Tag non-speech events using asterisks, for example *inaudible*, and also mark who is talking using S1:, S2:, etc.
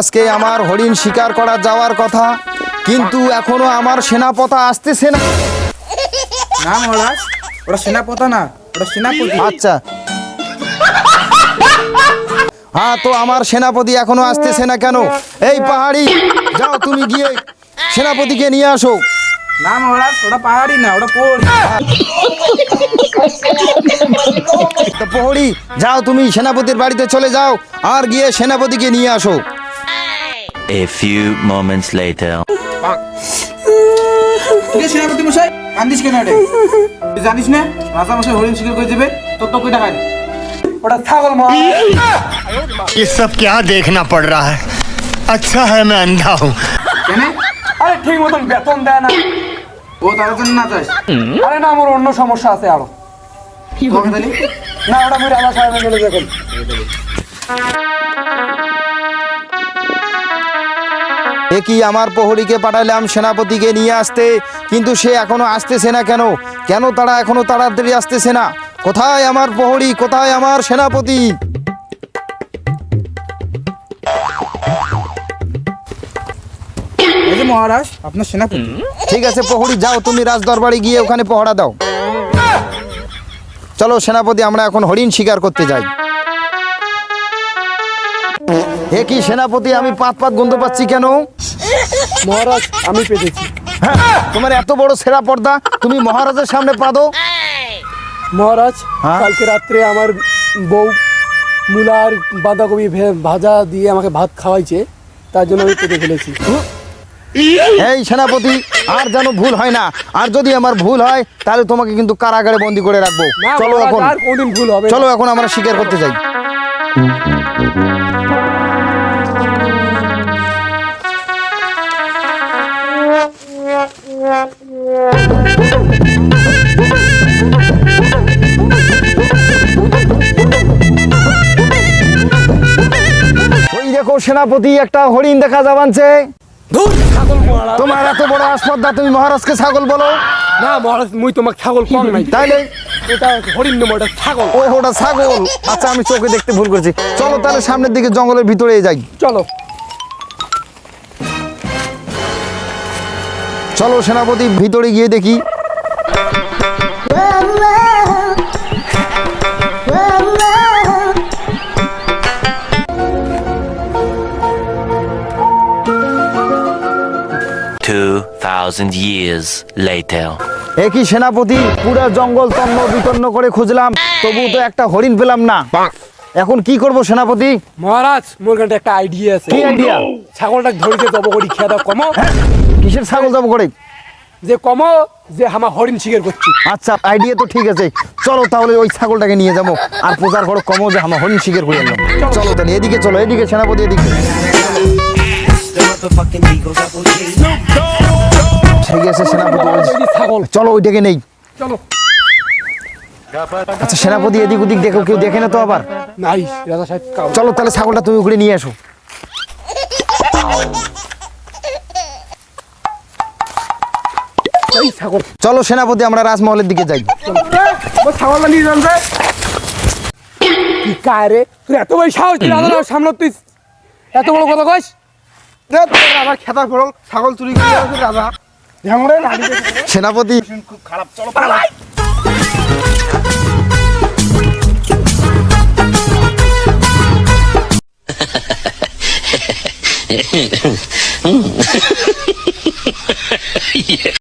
S1: আজকে আমার হরিণ শিকার করা যাওয়ার কথা কিন্তু এখনও আমার সেনাপতা আসতেছে না।
S2: না মহারাজ ওটা সেনাপতা না ওটা সেনাপতি।
S1: আচ্ছা। হ্যাঁ তো আমার সেনাপতি এখনও আসতেছে না কেন? এই পাহাড়ি যাও তুমি গিয়ে সেনাপতিকে নিয়ে আসো।
S2: না মহারাজ ওটা পাহাড়ি না ওটা পৌড়ি
S1: তো প্রহরী যাও তুমি সেনাপতির বাড়িতে চলে যাও আর গিয়ে সেনাপতিকে নিয়ে আসো।
S3: A few moments later.
S2: ঠিক সেনাপতি মশাই কান্দিস কেন রে তুই জানিস না রাজা মশাই হরিণ শিকার করে যাবে তোর তো কয়টা খায় ওটা ছাগল মহারাজ
S4: ये सब क्या देखना पड़ रहा है अच्छा है मैं अंधा हूँ
S2: কেন
S5: আরে ঠিক মতন বেতন দেয় না
S2: ও তার জন্য না চাস
S5: আরে না আমার অন্য সমস্যা আছে আরো
S2: তোকে তাহলে
S5: না ওটা আমি রাজা সাহেবের চলে দেখুন
S1: এ কি আমার প্রহরীকে পাঠালাম সেনাপতিকে নিয়ে আসতে কিন্তু সে এখনও আসতেছে না কেন? কেন তারা এখনও তাড়াতাড়ি আসতেছে না? কোথায় আমার প্রহরী? কোথায় আমার সেনাপতি?
S2: মহারাজ আপনার সেনাপতি।
S1: ঠিক আছে প্রহরী যাও তুমি রাজদরবারে গিয়ে ওখানে পহরা দাও। চলো সেনাপতি আমরা এখন হরিণ শিকার করতে যাই। হে কি সেনাপতি আমি পাত পাত গন্ধ পাচ্ছি কেন?
S5: মহারাজ আমি পেতেছি।
S1: হ্যাঁ, তোমার এত বড় সেরা পর্দা তুমি মহারাজের সামনে পাদো।
S5: মহারাজ
S1: হ্যাঁ?
S5: কালকে রাত্রে আমার বউ মূলা আর বাঁধাকপি ভে- ভাজা দিয়ে আমাকে ভাত খাওয়াইছে তার জন্য আমি পেটে ফেলেছি।
S1: এই সেনাপতি আর যেন ভুল হয় না আর যদি আমার ভুল হয় তাহলে তোমাকে কিন্তু কারাগারে বন্দি করে রাখব।
S5: না
S1: চলো
S5: মহারাজ,
S1: এখন।
S5: আর কোনদিন ভুল হবে না।
S1: চলো এখন আমরা শিকার করতে যাই। সেনাপতি একটা হরিণ দেখা যাবানছে। তোমার এত বড় আসপদ্দা তুমি মহারাজকে ছাগল বলো।
S5: না মহারাজ মুই তোমাকে ছাগল কম নাই।
S1: তাইলে?
S5: ওটা হরিণ ওটা ছাগল।
S1: ও ওটা ছাগল। আচ্ছা আমি চোখে দেখতে ভুল করেছি। চলো তাহলে সামনের দিকে জঙ্গলের ভিতরে যাই।
S5: চলো।
S1: চলো সেনাপতি ভিতরে গিয়ে দেখি।
S3: Two thousand years later.
S1: একই সেনাপতি পুরা জঙ্গল তন্ন বিতন্ন করে খুঁজলাম তবু তো একটা হরিণ পেলাম না। এখন কি করব সেনাপতি?
S5: মহারাজ মোর কাছে একটা আইডিয়া আছে।
S1: কি idea?
S5: ছাগলটা ধরিতে যাব করি খেয়ে দাও কমো।
S1: কিসের ছাগল যাব করে?
S5: যে কমো যে আমার হরিণ শিকার করছি।
S1: আচ্ছা আইডিয়া তো ঠিক আছে। চলো তাহলে ওই ছাগলটাকে নিয়ে যাব। আর পূজার ঘর কমো যে আমার হরিণ শিকার করে চলো তাহলে এদিকে চলো এদিকে সেনাপতি এদিকে। ঠিক আছে সেনাপতি ওই-
S5: ওই যে ছাগল।
S1: চলো ওইটাকে নেই।
S5: চলো।
S1: আচ্ছা সেনাপতি এদিক ওদিক দেখো কেউ দেখে না তো আবার?
S5: নাই রাজা সাহেব
S1: চলো তাহলে ছাগলটা তুমি ঘুরে নিয়ে আসো চলো সেনাপতি আমরা রাজমহলের দিকে যাই।
S5: ও ছাগলটা নিয়ে যান কি কায় রে? তুই এত বড় সাহস তুই রাজা সামনে তুই এত বড় কথা কইস?
S2: আমার খেতার পরং ছাগল চুরি রাজা।
S1: সেনাপতি। খারাপ *laughs*